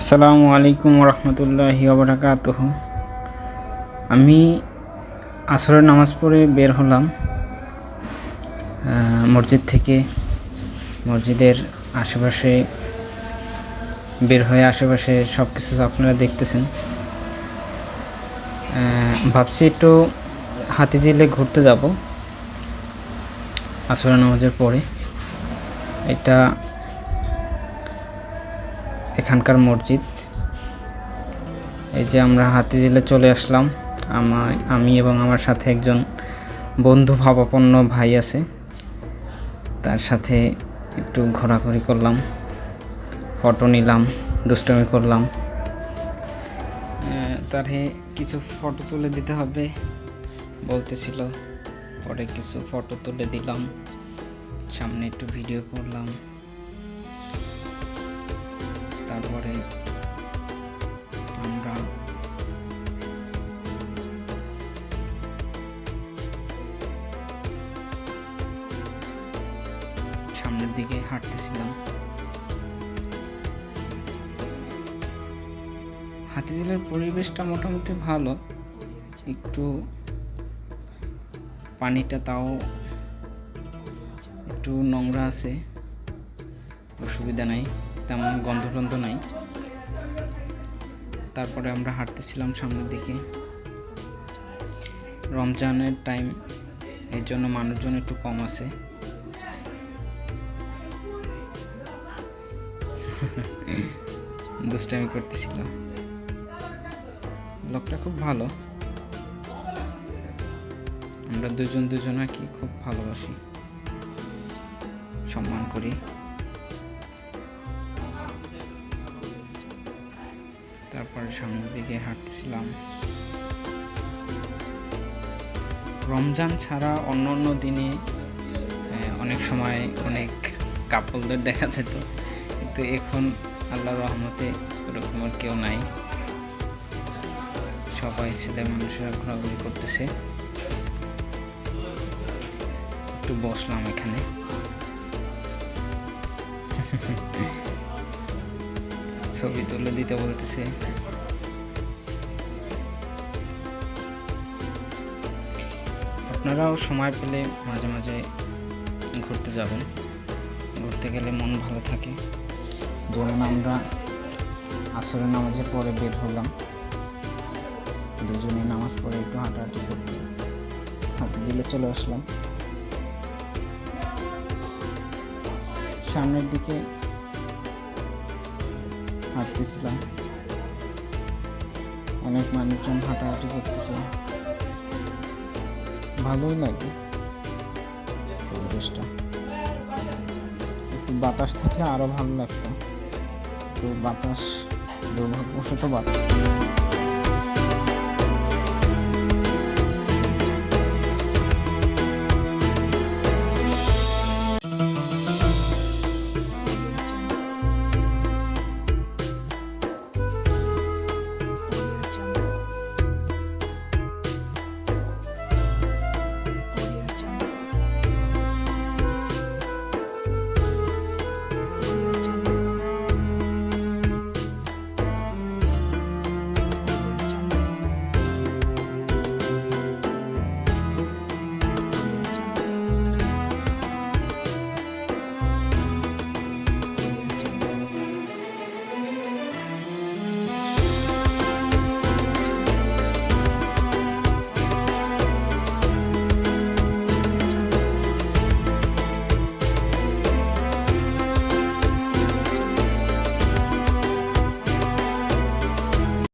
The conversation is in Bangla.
আসসালামু আলাইকুম রহমতুল্লাহি ওবরাকাতুহ। আমি আসরের নামাজ পড়ে বের হলাম মসজিদ থেকে, মসজিদের আশেপাশে, বের হয়ে আশেপাশে সব কিছু আপনারা দেখতেছেন। ভাবছি একটু হাতিঝিলে ঘুরতে যাব আসরের নামাজের পরে। এটা এখানকার মসজিদ। এই যে আমরা হাতিঝিলে চলে আসলাম। আমায় আমি এবং আমার সাথে একজন বন্ধু ভাবাপন্ন ভাই আছে। তার সাথে একটু ঘোরাঘুরি করলাম, ফটো নিলাম, দুষ্টমি করলাম। তারে কিছু ফটো তুলে দিতে হবে বলতেছিল। পরে কিছু ফটো তুলে দিলাম। সামনে একটু ভিডিও করলাম। তারপরে আমরা সামনের দিকে হাঁটতেছিলাম। হাতিঝিলের পরিবেশটা মোটামুটি ভালো। একটু পানিটা তাও একটু নোংরা আছে, অসুবিধা নাই। তেমন গন্ধ টন্ধ নাই। তারপরে আমরা হাঁটতেছিলাম সামনের দিকে। রমজানের টাইম এর জন্য মানুষজন একটু কম আছে। দুষ্টামি করতেছিল লোকটা খুব ভালো। আমরা দুজন দুজনাকে খুব ভালোবাসি। সম্মান করি। তারপরে সামনের দিকে হাঁটতেছিলাম রমজান ছাড়া অন্য অন্য দিনে অনেক সময় অনেক কাপলদের দেখা যেত। কিন্তু এখন আল্লাহর রহমতে ওরকম আর কেউ নাই। সবাই ছেলে মানুষেরা ঘোরাঘুরি করতেছে। একটু বসলাম এখানে। ছবি তুলে দিতে বলতেছে। আপনারাও সময় পেলে মাঝে মাঝে ঘুরতে যাবেন। ঘুরতে গেলে মন ভালো থাকে। যেমন আমরা আসরের নামাজের পরে বের হলাম। দুজনে নামাজ পড়ে একটু হাঁটাহাঁটি করতে। হাঁটে দিলে চলে আসলাম। সামনের দিকে হাঁটতেছিলাম। অনেক মানুষজন হাঁটাহাঁটি করতেছে। ভালোই লাগে পরিবেশটা। একটু বাতাস থাকলে আরও ভালো লাগতো। তো বাতাস, দুর্ভাগ্যবশত বাতাস।